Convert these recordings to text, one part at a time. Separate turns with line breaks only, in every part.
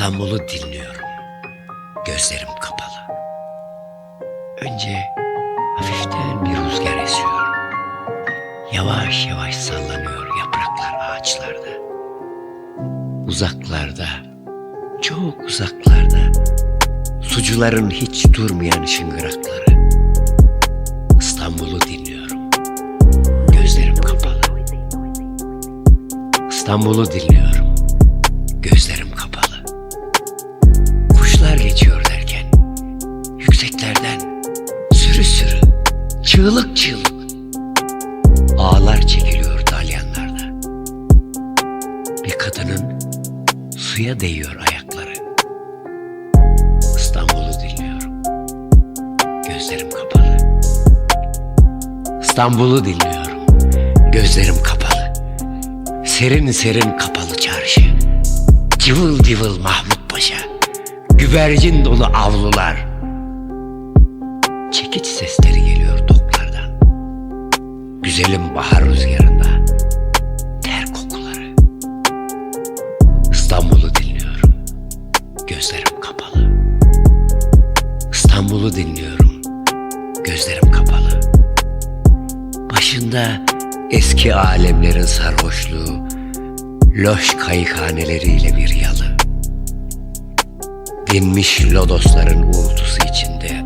İstanbul'u dinliyorum. Gözlerim kapalı. Önce hafiften bir rüzgar esiyor. Yavaş yavaş sallanıyor yapraklar ağaçlarda. Uzaklarda, çok uzaklarda sucuların hiç durmayan şıngırakları. İstanbul'u dinliyorum. Gözlerim kapalı. İstanbul'u dinliyorum. Gözlerim çığlık çığlık ağlar çekiliyor dalyanlarda. Bir kadının suya değiyor ayakları. İstanbul'u dinliyorum. Gözlerim kapalı. İstanbul'u dinliyorum. Gözlerim kapalı. Serin serin kapalı çarşı. Cıvıl cıvıl Mahmut Paşa. Güvercin dolu avlular. Çekiç sesleri geliyor toplardan. Güzelim bahar rüzgarında. Ter kokuları. İstanbul'u dinliyorum. Gözlerim kapalı. İstanbul'u dinliyorum. Gözlerim kapalı. Başında eski alemlerin sarhoşluğu, loş kayıkhaneleriyle bir yalı. Dinmiş lodosların uğultusu içinde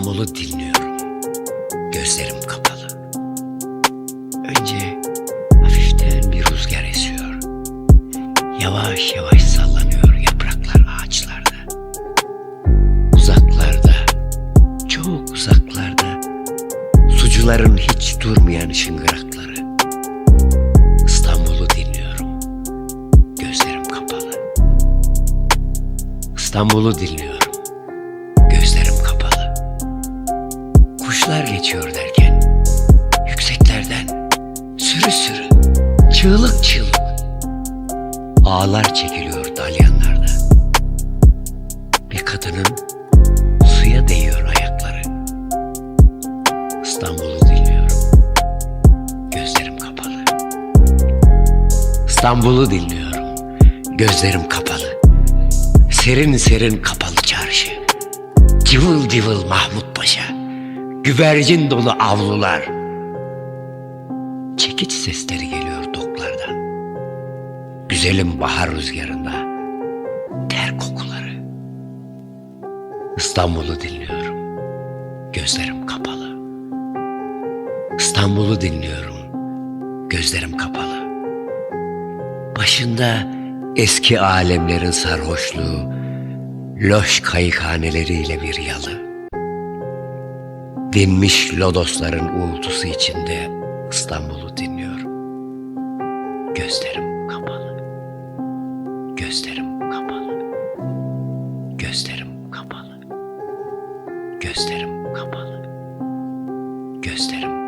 İstanbul'u dinliyorum. Gözlerim kapalı. Önce hafiften bir rüzgar esiyor. Yavaş yavaş sallanıyor yapraklar ağaçlarda. Uzaklarda, çok uzaklarda sucuların hiç durmayan şıngırakları. İstanbul'u dinliyorum. Gözlerim kapalı. İstanbul'u dinliyorum. Kuşlar geçiyor derken yükseklerden sürü sürü çığlık çığlık ağlar çekiliyor dalyanlarda. Bir kadının suya değiyor ayakları. İstanbul'u dinliyorum. Gözlerim kapalı. İstanbul'u dinliyorum. Gözlerim kapalı. Serin serin kapalı çarşı. Cıvıl cıvıl Mahmut Paşa. Güvercin dolu avlular. Çekiç sesleri geliyor doklardan. Güzelim bahar rüzgarında. Ter kokuları. İstanbul'u dinliyorum. Gözlerim kapalı. İstanbul'u dinliyorum. Gözlerim kapalı. Başında eski alemlerin sarhoşluğu, loş kayıkhaneleriyle bir yalı. Dinmiş lodosların uğultusu içinde İstanbul'u dinliyorum. Gözlerim kapalı. Gözlerim kapalı. Gözlerim kapalı. Gözlerim kapalı. Gözlerim